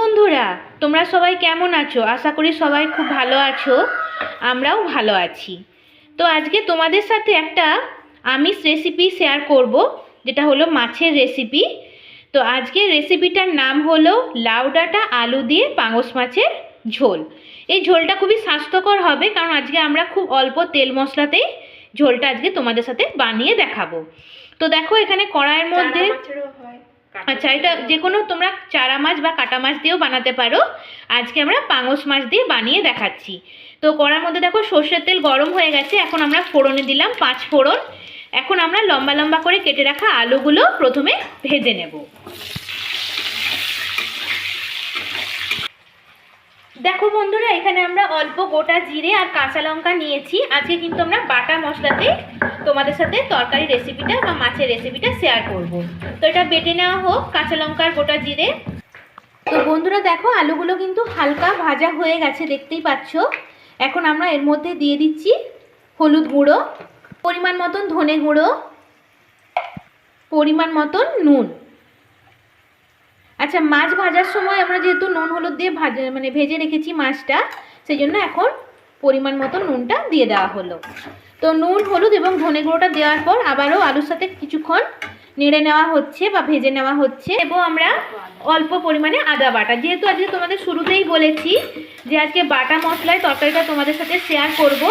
বন্ধুরা, তোমরা সবাই কেমন আছো? আশা করি সবাই খুব ভালো আছো, আমরাও ভালো আছি। তো আজকে তোমাদের সাথে একটা আমিষ রেসিপি শেয়ার করব, যেটা হলো মাছের রেসিপি তো আজকের রেসিপিটার নাম হলো লাউ ডাঁটা আলু দিয়ে পাঙস মাছের ঝোল। এই ঝোলটা খুবই স্বাস্থ্যকর হবে, কারণ আজকে আমরা খুব অল্প তেল মশলাতেই ঝোলটা আজকে তোমাদের সাথে বানিয়ে দেখাবো। তো দেখো এখানে কড়াইয়ের মধ্যে আচ্ছা এটা যে কোনো তোমরা চারা মাছ বা কাটা মাছ দিয়েও বানাতে পারো। আজকে আমরা পাঙস মাছ দিয়ে বানিয়ে দেখাচ্ছি। তো কড়ার মধ্যে দেখো সর্ষের তেল গরম হয়ে গেছে, এখন আমরা ফোড়নে দিলাম পাঁচ ফোড়ন। এখন আমরা লম্বা লম্বা করে কেটে রাখা আলুগুলো প্রথমে ভেজে নেব। দেখো বন্ধুরা, এখানে আমরা অল্প গোটা জিরে আর কাঁচা লঙ্কা নিয়েছি। আজকে কিন্তু আমরা বাটা মশলাতে তোমাদের সাথে তরকারি রেসিপিটা বা মাছের রেসিপিটা শেয়ার করব। তো এটা বেটে নেওয়া হোক, কাঁচা লঙ্কার গোটা জিরে। তো বন্ধুরা দেখো, আলুগুলো কিন্তু হালকা ভাজা হয়ে গেছে, দেখতেই পাচ্ছ। এখন আমরা এর মধ্যে দিয়ে দিচ্ছি হলুদ গুঁড়ো, পরিমাণ মতন ধনে গুঁড়ো, পরিমাণ মতন নুন। আচ্ছা মাছ ভাজার সময় আমরা যেহেতু নুন হলুদ দিয়ে ভাজা মানে ভেজে রেখেছি মাছটা, সেই জন্য এখন পরিমাণ মতো নুনটা দিয়ে দেওয়া হলো। তো নুন, হলুদ এবং ধনে গুঁড়োটা দেওয়ার পর আবারও আলুর সাথে কিছুক্ষণ নেড়ে নেওয়া হচ্ছে বা ভেজে নেওয়া হচ্ছে। এবং আমরা অল্প পরিমাণে আদা বাটা। যেহেতু আজকে তোমাদের শুরুতেই বলেছি যে আজকে বাটা মশলায় তরকারিটা তোমাদের সাথে শেয়ার করব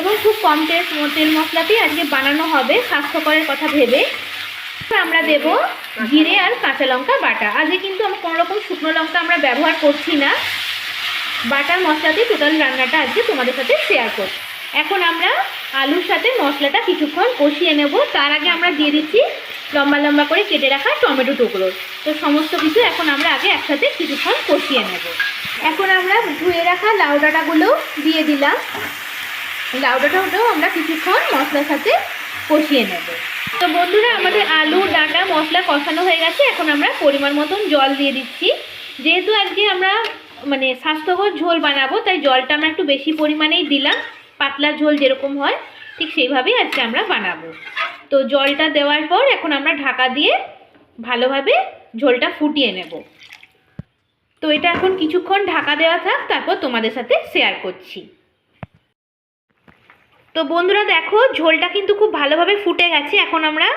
এবং খুব কম তেল তেল মশলাতেই আজকে বানানো হবে স্বাস্থ্যকরের কথা ভেবে। আমরা দেব জিরে আর কাঁচা লঙ্কা বাটা। আজকে কিন্তু আমরা কোনো রকম শুকনো লঙ্কা আমরা ব্যবহার করছি না। বাটার মশলাতেই টোটাল রান্নাটা আজকে তোমাদের সাথে শেয়ার করছি। এখন আমরা আলুর সাথে মশলাটা কিছুক্ষণ কষিয়ে নেব। তার আগে আমরা দিয়ে দিচ্ছি লম্বা লম্বা করে কেটে রাখা টমেটো টুকরো। তো সমস্ত কিছু এখন আমরা আগে একসাথে কিছুক্ষণ কষিয়ে নেব। এখন আমরা ধুয়ে রাখা লাউ ডাঁটাগুলো দিয়ে দিলাম। লাউ ডাঁটাটাও আমরা কিছুক্ষণ মশলার সাথে কষিয়ে নেব। তো বন্ধুরা, আমাদের আলু, ডাঁটা, মশলা কষানো হয়ে গেছে। এখন আমরা পরিমাণ মতন জল দিয়ে দিচ্ছি। যেহেতু আজকে আমরা মানে স্বাস্থ্যকর ঝোল বানাবো, তাই জলটা আমরা একটু বেশি পরিমাণেই দিলাম। পাতলা ঝোল যেরকম হয়, ঠিক সেইভাবেই আজকে আমরা বানাবো। তো জলটা দেওয়ার পর এখন আমরা ঢাকা দিয়ে ভালোভাবে ঝোলটা ফুটিয়ে নেব। তো এটা এখন কিছুক্ষণ ঢাকা দেওয়া থাক, তারপর তোমাদের সাথে শেয়ার করছি। তো বন্ধুরা দেখো, ঝোলটা কিন্তু খুব ভালোভাবে ফুটে গেছে, এখন আমরা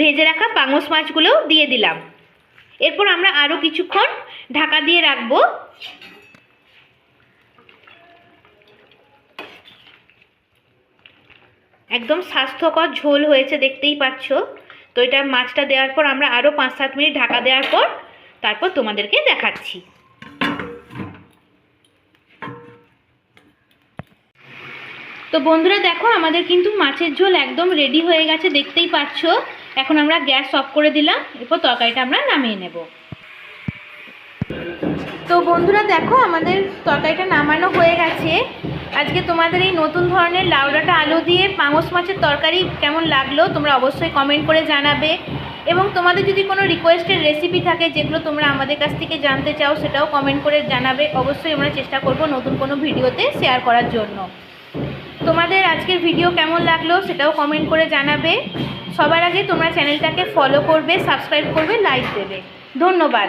ভেজে রাখা পাঙস মাছগুলোও দিয়ে দিলাম। এরপর আমরা আরও কিছুক্ষণ ঢাকা দিয়ে রাখব। একদম স্বাস্থ্যকর ঝোল হয়েছে, দেখতেই পাচ্ছ। তো এটা মাছটা দেওয়ার পর আমরা আরও পাঁচ সাত মিনিট ঢাকা দেওয়ার পর তারপর তোমাদেরকে দেখাচ্ছি। তো বন্ধুরা দেখো, আমাদের কিন্তু মাছের ঝোল একদম রেডি হয়ে গেছে, দেখতেই পাচ্ছ। এখন আমরা গ্যাস অফ করে দিলাম, এরপর তরকারিটা আমরা নামিয়ে নেব। তো বন্ধুরা দেখো, আমাদের তরকারিটা নামানো হয়ে গেছে। আজকে তোমাদের এই নতুন ধরনের লাউডাটা আলু দিয়ে পাঙস মাছের তরকারি কেমন লাগল তোমরা অবশ্যই কমেন্ট করে জানাবে। এবং তোমাদের যদি কোনো রিকোয়েস্টের রেসিপি থাকে যেগুলো তোমরা আমাদের কাছ থেকে জানতে চাও সেটাও কমেন্ট করে জানাবে। অবশ্যই আমরা চেষ্টা করব নতুন কোনো ভিডিওতে শেয়ার করার জন্য। তোমাদের আজকের ভিডিও কেমন লাগল সেটাও কমেন্ট করে জানাবে। সবার আগে তোমরা চ্যানেলটাকে ফলো করবে সাবস্ক্রাইব করবে লাইক দেবে। ধন্যবাদ।